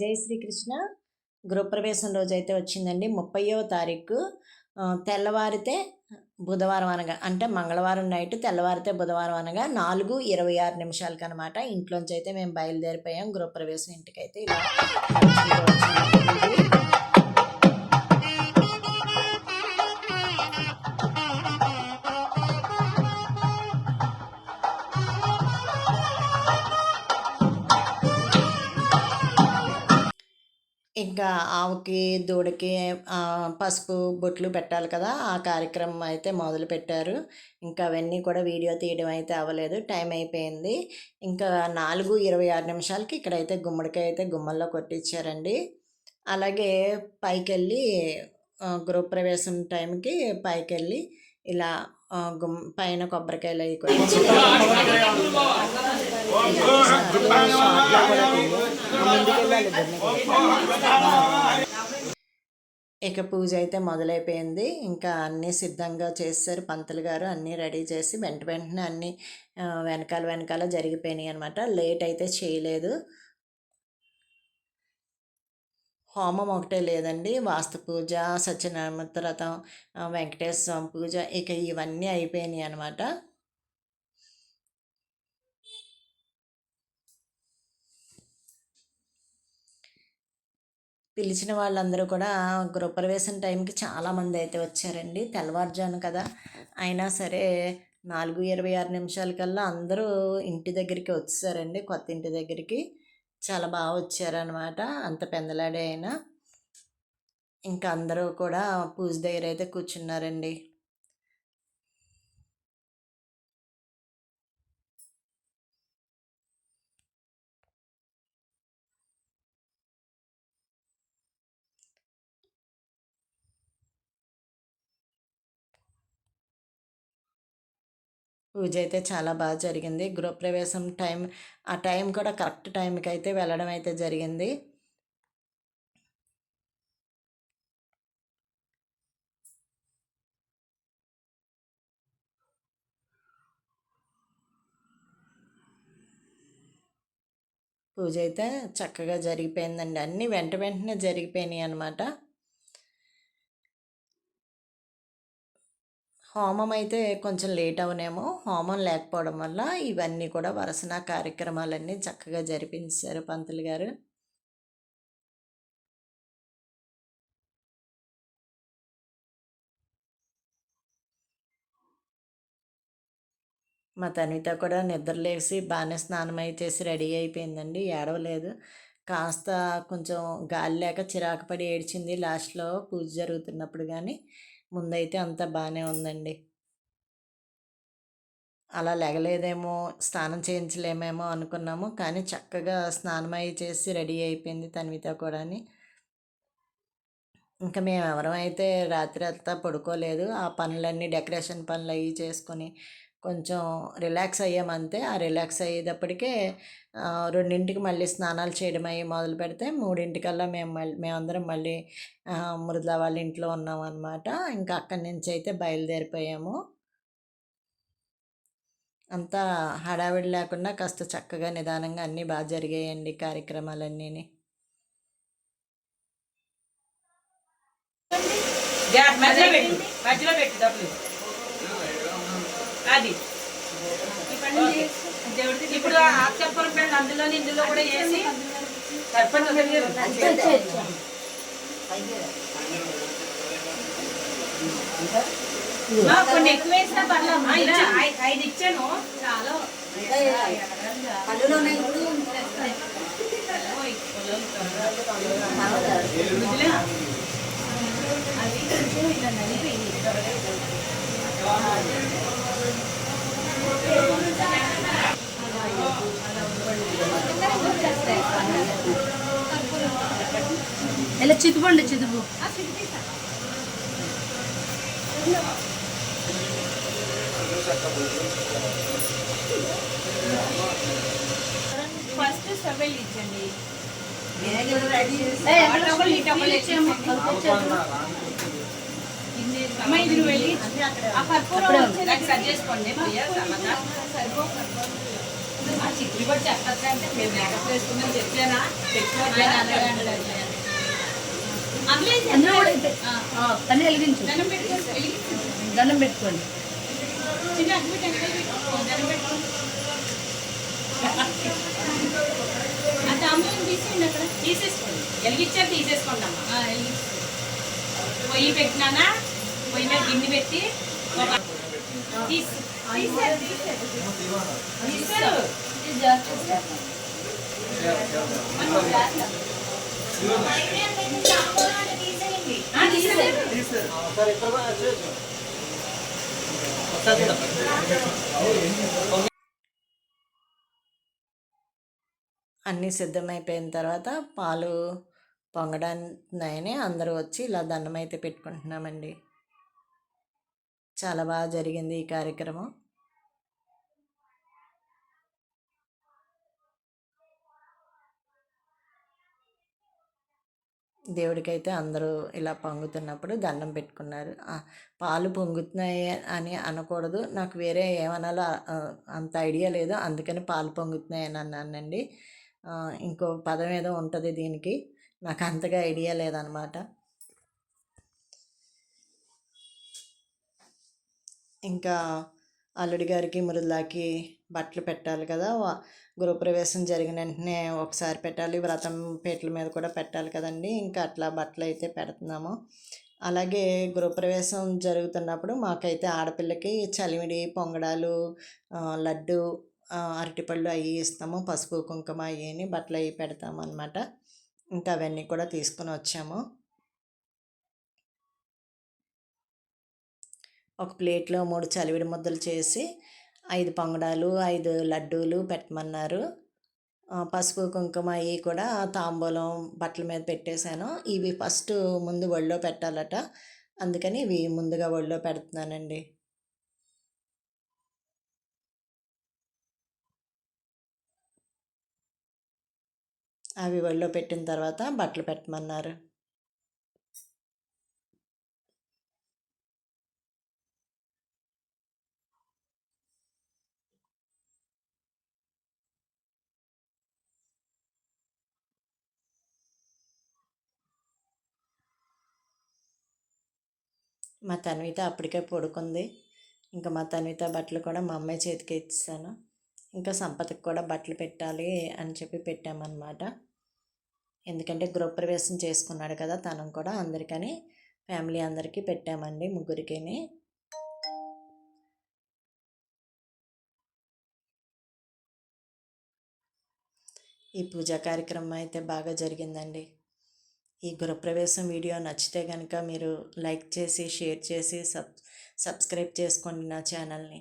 జై శ్రీకృష్ణ గృహప్రవేశం రోజు అయితే వచ్చిందండి. ముప్పయో తారీఖు. తెల్లవారితే బుధవారం అనగా అంటే మంగళవారం నైట్ తెల్లవారితే బుధవారం అనగా నాలుగు ఇరవై ఆరు నిమిషాలకి అనమాట ఇంట్లోంచి అయితే మేము బయలుదేరిపోయాం. గృహప్రవేశం ఇంటికైతే ఇలా ఇంకా ఆవుకి దూడకి పసుపు బొట్లు పెట్టాలి కదా ఆ కార్యక్రమం అయితే మొదలు పెట్టారు. ఇంకా అవన్నీ కూడా వీడియో తీయడం అయితే అవ్వలేదు టైం అయిపోయింది. ఇంకా నాలుగు ఇరవై ఆరు నిమిషాలకి ఇక్కడైతే గుమ్మడికాయ అయితే గుమ్మల్లో కొట్టించారండి అలాగే పైకి వెళ్ళి గృహప్రవేశం టైంకి పైకి వెళ్ళి ఇలా గుమ్ పైన కొబ్బరికాయలు అవి కొట్టించి ఇక పూజ అయితే మొదలైపోయింది. ఇంకా అన్నీ సిద్ధంగా చేశారు. పంతులు గారు అన్నీ రెడీ చేసి వెంట వెంటనే అన్నీ వెనకాల వెనకాల జరిగిపోయినాయి అనమాట లేట్ అయితే చేయలేదు. హోమం ఒకటే లేదండి. వాస్తు పూజ సత్యనారాయణ వ్రతం వెంకటేశ్వర స్వామి పూజ ఇక ఇవన్నీ అయిపోయినాయి అనమాట పిలిచిన వాళ్ళందరూ కూడా గృహప్రవేశం టైంకి చాలామంది అయితే వచ్చారండి. తెల్లవారుజాను కదా. అయినా సరే నాలుగు ఇరవై ఆరు నిమిషాలకల్లా అందరూ ఇంటి దగ్గరికి వచ్చారండి. కొత్త ఇంటి దగ్గరికి. చాలా బాగా వచ్చారనమాట అంత పెందలాడే అయినా. ఇంకా అందరూ కూడా పూజ దగ్గర అయితే కూర్చున్నారండి. పూజ అయితే చాలా బాగా జరిగింది. గృహప్రవేశం టైం ఆ టైం కూడా కరెక్ట్ టైంకి అయితే వెళ్ళడం అయితే జరిగింది. పూజ అయితే చక్కగా జరిగిపోయిందండి. అన్నీ వెంట వెంటనే జరిగిపోయినాయి అనమాట హోమం అయితే కొంచెం లేట్ అవునేమో హోమం లేకపోవడం వల్ల ఇవన్నీ కూడా వరుసన కార్యక్రమాలన్నీ చక్కగా జరిపించారు పంతులు గారు. మా తనిత కూడా నిద్రలేసి బాగానే స్నానం అయి చేసి రెడీ అయిపోయిందండి. ఏడవలేదు. కాస్త కొంచెం గాలి లేక చిరాకు పడి ఏడ్చింది లాస్ట్లో పూజ జరుగుతున్నప్పుడు కానీ ముందైతే అంతా బాగానే ఉందండి. అలా లెగలేదేమో స్నానం చేయించలేమేమో అనుకున్నాము. కానీ చక్కగా స్నానం అయి చేసి రెడీ అయిపోయింది తన్విత కూడాని. ఇంకా మేము ఎవరం అయితే రాత్రి అంతా పడుకోలేదు ఆ పనులన్నీ డెకరేషన్ పనులు అవి చేసుకొని కొంచెం రిలాక్స్ అయ్యామంతే. ఆ రిలాక్స్ అయ్యేటప్పటికే రెండింటికి మళ్ళీ స్నానాలు చేయడం అవి మొదలు పెడితే మూడింటికల్లా మేము మళ్ళీ మేమందరం మళ్ళీ ఆ, మృదుల వాళ్ళ ఇంట్లో ఉన్నాం అనమాట ఇంకా అక్కడి నుంచి అయితే బయలుదేరిపోయాము. అంతా హడావిడి లేకుండా కాస్త చక్కగా నిదానంగా అన్నీ బాగా జరిగాయండి కార్యక్రమాలన్నీ మధ్యలో పెట్టు మధ్యలో పెట్టు డబ్బులు. అది. ఇప్పుడు ఆ చెప్పలు పెండి అందులో ఇందులో కూడా వేసి సర్పంచ్ కొన్ని ఎక్కువ వేసినా పర్లేదు ఐదు ఇచ్చాను. చాలా. వదిలే. చితుపండి చితుపు. ఫస్ట్ సెవెల్ ఇచ్చండి అమ్మ ఇది వెళ్ళి ఆ కర్పూరం నాకు ఆ చిక్కులు కూడా మేకప్ వేసుకుందని చెప్పానా? అందులో కూడా అయితే పని వెలిగించు. దండం పెట్టుకోండి. తీసేసుకోండి. వెలిగించారు తీసేసుకోండి అమ్మా. పొయ్యి పెట్టినానా? పొయ్యి మీద గిన్నె పెట్టి ఒక తీసారు అన్నీ సిద్ధమైపోయిన తర్వాత పాలు పొంగడాన్ని అందరూ వచ్చి ఇలా దండం అయితే పెట్టుకుంటున్నామండి. చాలా బాగా జరిగింది ఈ కార్యక్రమం. దేవుడికైతే అందరూ ఇలా పొంగుతున్నప్పుడు దండం పెట్టుకున్నారు. పాలు పొంగుతున్నాయి అని అనకూడదు. నాకు వేరే ఏమనాలో అంత ఐడియా లేదు. అందుకని పాలు పొంగుతున్నాయి అని అన్నానండి. ఇంకో పదం ఏదో ఉంటుంది దీనికి. నాకు అంతగా ఐడియా లేదనమాట. ఇంకా అల్లుడి గారికి మృదులాకి బట్టలు పెట్టాలి కదా. గృహప్రవేశం జరిగిన వెంటనే ఒకసారి పెట్టాలి. వ్రతం పీటల మీద కూడా పెట్టాలి కదండి. ఇంకా అట్లా బట్టలు అయితే పెడుతున్నాము. అలాగే గృహప్రవేశం జరుగుతున్నప్పుడు మాకైతే ఆడపిల్లకి చలిమిడి పొంగడాలు లడ్డు అరటిపళ్ళు అవి ఇస్తాము. పసుపు కుంకుమ అవి బట్టలు అవి పెడతాము అనమాట ఇంకా అవన్నీ కూడా తీసుకుని వచ్చాము. ఒక ప్లేట్లో మూడు చలివిడి ముద్దలు చేసి ఐదు పొంగడాలు ఐదు లడ్డూలు పెట్టమన్నారు. పసుపు కుంకుమ అవి కూడా తాంబూలం బట్టల మీద పెట్టేశాను. ఇవి ఫస్ట్ ముందు ఒళ్ళో పెట్టాలట. అందుకని ఇవి ముందుగా ఒళ్ళో పెడుతున్నానండి. అవి ఒళ్ళో పెట్టిన తర్వాత బట్టలు పెట్టమన్నారు. మా తన్విత అప్పటికే పడుకుంది. ఇంకా మా తన్విత బట్టలు కూడా మా అమ్మాయి చేతికి ఇచ్చాను ఇంకా సంపతకి కూడా బట్టలు పెట్టాలి అని చెప్పి పెట్టామన్నమాట. ఎందుకంటే గృహప్రవేశం చేసుకున్నాడు కదా తనం కూడా అందరికని ఫ్యామిలీ అందరికీ పెట్టామండి ముగ్గురికిని. ఈ పూజా కార్యక్రమం అయితే బాగా జరిగిందండి. ఈ గృహప్రవేశం వీడియో నచ్చితే కనుక మీరు లైక్ చేసి షేర్ చేసి సబ్ సబ్స్క్రైబ్ చేసుకోండి నా ఛానల్ని.